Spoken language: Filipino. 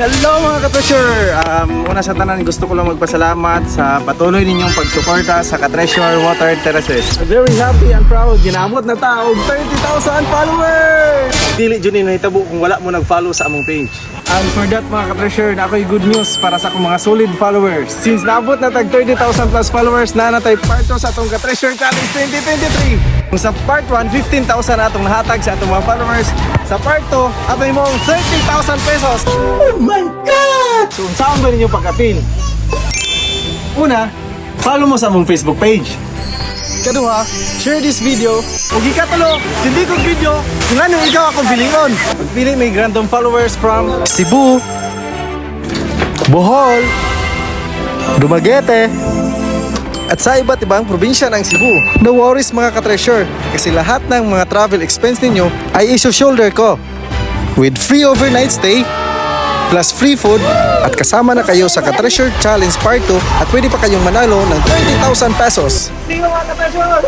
Hello mga ka-treasure! Um, una sa tanan, gusto ko lang magpasalamat sa patuloy ninyong pagsuporta sa ka-treasure Water Terraces. Very happy and proud, ginamot na tao 30,000 followers! Dili dyan nahitabo kung wala mo nag-follow sa among page. And for that mga ka-treasure, na ako'y good news para sa akong mga solid followers. Since naabot na tag 30,000 plus followers na natay part 2 sa atong ka-treasure challenge 2023. Kung sa part 1, 15,000 na atong nahatag sa atong mga followers. Sa part 2, atay mo 30,000 pesos. Oh my God! So, saan ba ninyong pagkapil? Una, follow mo sa among Facebook page. Kaduha, share this video. Ug ikatulo, hindi ko video kung ano ikaw akong bilingon. Pagpili may random followers from Cebu, Bohol, Dumaguete, at sa iba't ibang probinsya ng Cebu. No worries mga ka-treasure kasi lahat ng mga travel expense ninyo ay issue-shoulder ko. With free overnight stay, plus free food, at kasama na kayo sa ka-treasure challenge part 2 at pwede pa kayong manalo ng 20,000 pesos. See you mga ka-treasure!